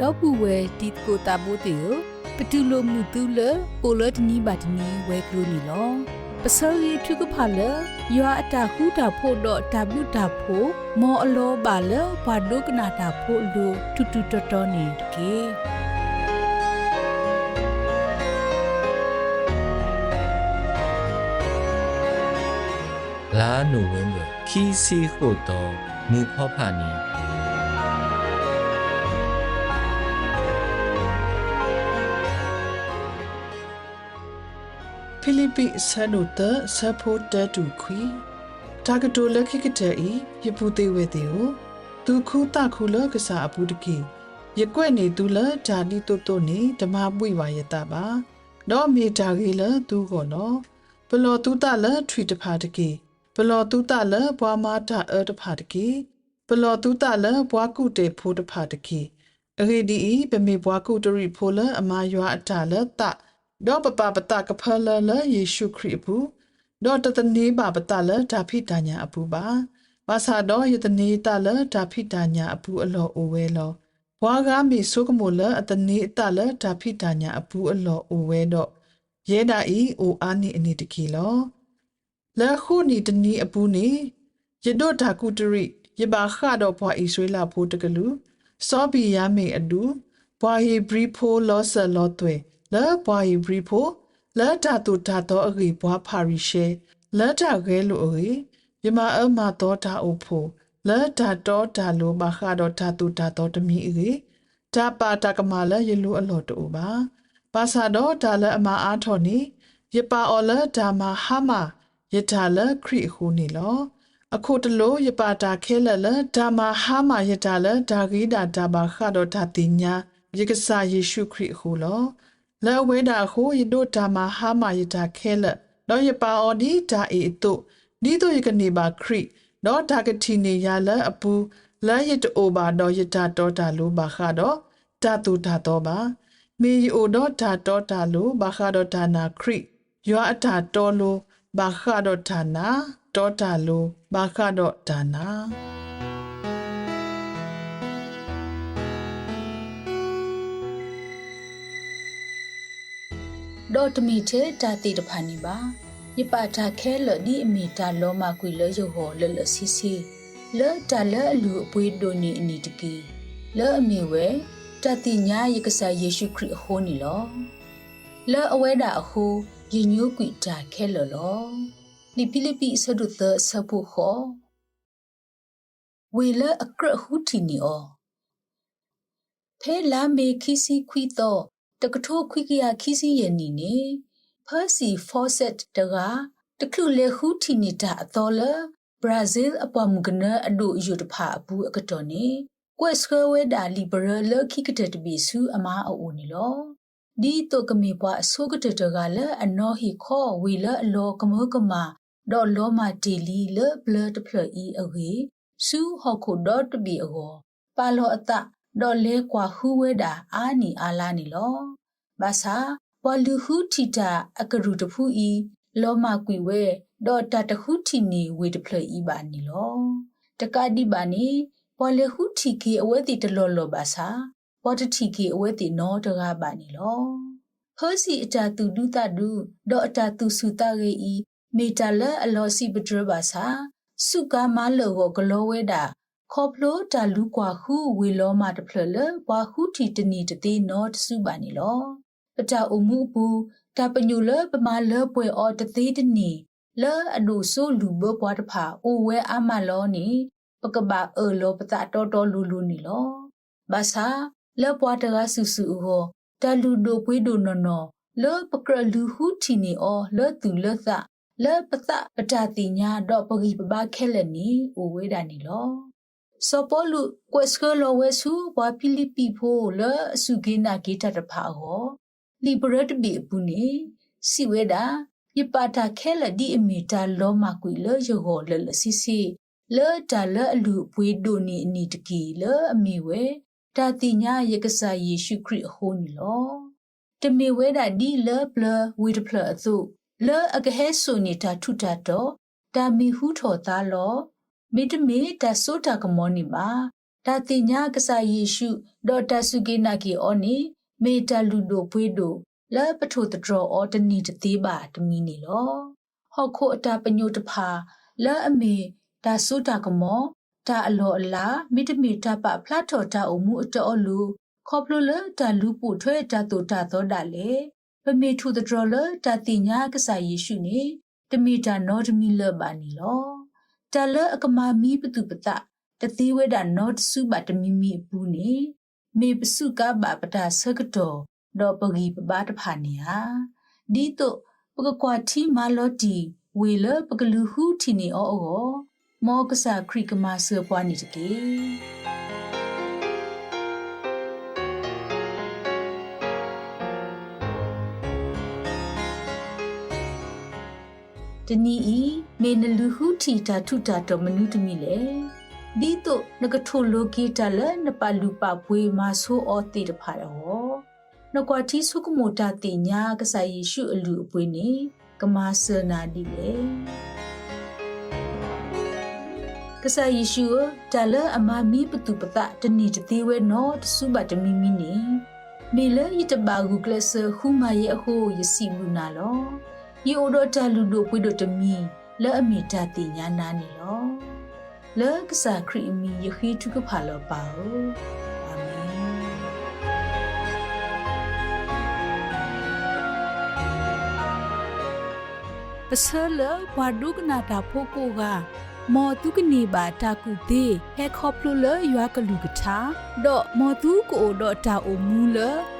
ဒေါပူဝဲတီကိုတာဘိုတေပတူလိုမှုတူလပိုလတနီဘာတနီဝဲကလိုနီလောပစောရီထုကဖာလယွာအတာခုတာဖို့တော့တာဘုတာဖို့မောအလောပါလဘာဒုကနာတာဖို့လူတူတူတတော်နေကေလာနိုဝင်ဘာခီစီခိုတော့မူဖောဖာနီ ဖိလိပ္ပိဆန်နိုတဆပ်ဖို့တတူခွီတာဂတိုလက်ခိကတဲ့ဤယပူသေးဝဲတဲ့ကိုသူခုတခုလကစားအပူတကီရကွက်နေသူလဓာတိတုတ်တုတ်နေဓမ္မပွေပါယတပါတော့မေတာကြီးလသူကောနော်ဘလောသူတလထွေတဖာတကီဘလောသူတလဘွာမာတာအတဖာတကီဘလောသူတလဘွာကုတေဖိုးတဖာတကီအရေဒီဤဗမေဘွာကုတရိဖိုလအမာယွာအတလတ တော့ပပပတကဖလလယေရှုခရစ်ဘူးတော့တတနေပါပတလဒါဖိတညာအပူပါဘာသာတော့ယတနေတလဒါဖိတညာအပူအလောအိုဝဲလောဘွားကားမီဆုကမိုလအတနေတလဒါဖိတညာအပူအလောအိုဝဲတော့ရဲဒါဤအိုအာနိအနိတကီလောလဲခုနီတနီအပူနေယဒိုဓာကုတရိယဘာခါတော့ဘွားဣဆွေလာဖို့တကလူစောဘီယာမေအဒူဘွာဟီဘရီဖိုလောဆာလောတွဲ လဲဘွာဟီဘရီဖိုလဲတာတူတာတော့အဂီဘွားဖာရီရှဲလဲတာခဲလိုအဂီယမအမတော့တာအိုဖိုလဲတာတော့တာလိုဘာခါတော့တာတူတာတော့တမီအဂီတာပါတာကမာလဲယလူအလော်တူပါပါစာတော့ဒါလဲအမအားထော်နီယပါအော်လဲဒါမဟာမာယထာလဲခရီခုနီလောအခုတလို့ယပါတာခဲလလဒါမဟာမယတာလဒါဂိဒါဒါဘာခါတော့ဓာတိညာယေကစာယေရှုခရစ်ဟုလော လဲဝဲတာဟုယဒိုဒါမဟာမယတာခဲလတော့ယပါအော်ဒီဒါအေတုဒီတို့ယကနေပါခရစ်တော့ဒါကတိနေရလအပူလဲယတအိုဘာတော့ယတာတော့တာလို့ဘာခါတော့ဓာတုဓာတော့ပါမေယိုတော့ဓာတော့တာလို့ဘာခါတော့ဒါနာခရစ်ယောအတာတော်လို့ဘာခါတော့ဌာနာတောတာလိုဘာခါတော့ဒါနာ ဒေါ်တမီတဲ့တာတီတဖာနီပါယပတာခဲလဒီအမီတာလောမကွေလယဟောလလစီစီလဲတာလဲအလူအပွေးဒိုနီအနီတကီလဲအမီဝဲတတိညာယကဆာယေရှုခရစ်ဟောနီလောလဲအဝဲတာအဟူယညိုကွီတာခဲလလောနိဖိလိပိဆဒုသဆပူခောဝေလအကရဟုတီနီအောဖဲလာမေခီစီခွီတော့ တကထိုးခွီကရခီစီယနီနေဖာစီဖော့ဆက်တကတခုလေဟုတီနီတာအတော်လဘရာဇီးအပမကနအဒိုယူတဖာဘူးအကတော်နေကွက်စခွဲဝဲဒါလီဘရလခိကတတဘီဆူအမာအိုနီလောဒီတုကမေပွားအစိုးကတတကလည်းအနော်ဟီခောဝီလအလောကမောကမာဒေါ်လောမာတီလီလဘလတ်ဖလီအဝေစူဟခုဒေါ်တဘီအောပါလောအတ ဒေါ်လဲကွာဟူဝဲတာအာနီအာလာနီလောဘာသာဝလူဟုတီတာအကရုတဖူဤလောမာကွီဝဲဒေါ်တတဟုတီနီဝေတဖလီပါနီလောတကတိပါနီပေါ်လေဟုတီကေအဝဲတီတလောလောဘာသာပေါ်တတီကေအဝဲတီနောတကားပါနီလောဟောစီအတာတူဒုတဒုဒေါ်အတာတူစုတရေဤမေတလအလောစီပဒရဘာသာစုကာမလောကိုဂလောဝဲတာ ခေါပလိုတာလူကွာဟုဝေလောမာတဖလလဘွာဟုတီတနီတသေးနောတစုပါနေလောပတာအမှုပူတာပညုလပမာလပွဲအော်တသေးတနီလောအဒုဆိုလူဘဘွားတဖာအိုဝဲအမလောနေပကဘာအလောပတာတော်တော်လူလူနီလောဘာသာလောပွားတကဆူဆူဟောတလူဒိုပွေးဒိုနော်နော်လောပကရလူဟုတီနီအောလောတူလောသလေပတပတာတိညာတော့ပဂိပပခဲလက်နီဥဝေဒာနီလော စောပလူကွက်စကလောဝဲဆူဘွာဖိလိပိဖိုလေအစုကေနာဂေတတဖာဟောလီဘရတ်ဘီပူနီစီဝေဒာယပတာခဲလက်ဒီအမီတာလောမကွေလေယောဟောလေလစီစီလေတာလေအလူပွေးဒိုနီအနီတကီလေအမီဝဲတာတိညာယကဆာယေရှုခရစ်ဟောနီလောတမေဝဲတာဒီလေဘလဝီဒဖလအသုလောအကဟဲဆုနေတာထုတာတော့တာမီဟုထော်သားလော မေတမေတဆိုတာကမောနီမာဒါတိညာကစားယေရှုဒေါ်တာစုကေနာကီအောနီမေတာလူဒိုပွေးဒိုလဲပထိုတတော်အော်တနီတသေးပါတမီနေလောဟော့ခိုအတာပညုတဖာလဲအမေဒါဆုတာကမောဒါအလောအလာမိတမီတာပဖလာထော်တာအမှုအတော်လူခေါပလိုလဒါလူပူထွဲတာတူတာသောတာလေပမေထူတတော်လဒါတိညာကစားယေရှုနေတမီတာနောတမီလပါနီလော တလအကမာမီပတုပတတတိဝေဒနောတစုဘတမီမီပူနေမေပစုကဘပတာဆကတော်ဒေါ်ပဂီပဘာတဖာနေဟာဒီတော့ပကကွာတီမာလော်တီဝေလပကလူဟုတီနေအောအောမောကဆာခရီကမာဆပွားနေတကေတနီဤ မေနလူဟုတီတာထုတာတော်မနုတမီလေဒီတော့ငကထိုလိုကီတလနပလူပပွေမဆိုးအောတေတဖာရောနကွာတီဆုကမိုတာတင်ညာကဆာယေရှုအလူအပွေနေကမာဆနာဒီလေကဆာယေရှုတလအမမီပတုပတတနီတသေးဝဲနော်တဆုဘတမီမီနေမေလယတဘာဂုကလဆခုမရဲ့အဟိုယစီမူနာလောယိုဒတလူဒိုပွေဒတမီ လဲအမီတာတင်ညာနာနေလောလဲကဆာခရီမီယခိတုကဖာလောပါအာမင်ပစလဘဝဒုကနာတာဖိုကိုကမော်တုကနေပါတာကုသေးဟဲခေါပလိုလရွာကလူကထာဒေါ်မော်တုကိုဒေါ်တာအိုမူလ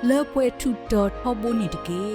လေပွဲထုဒေါ်ဟောဘိုနီတကေ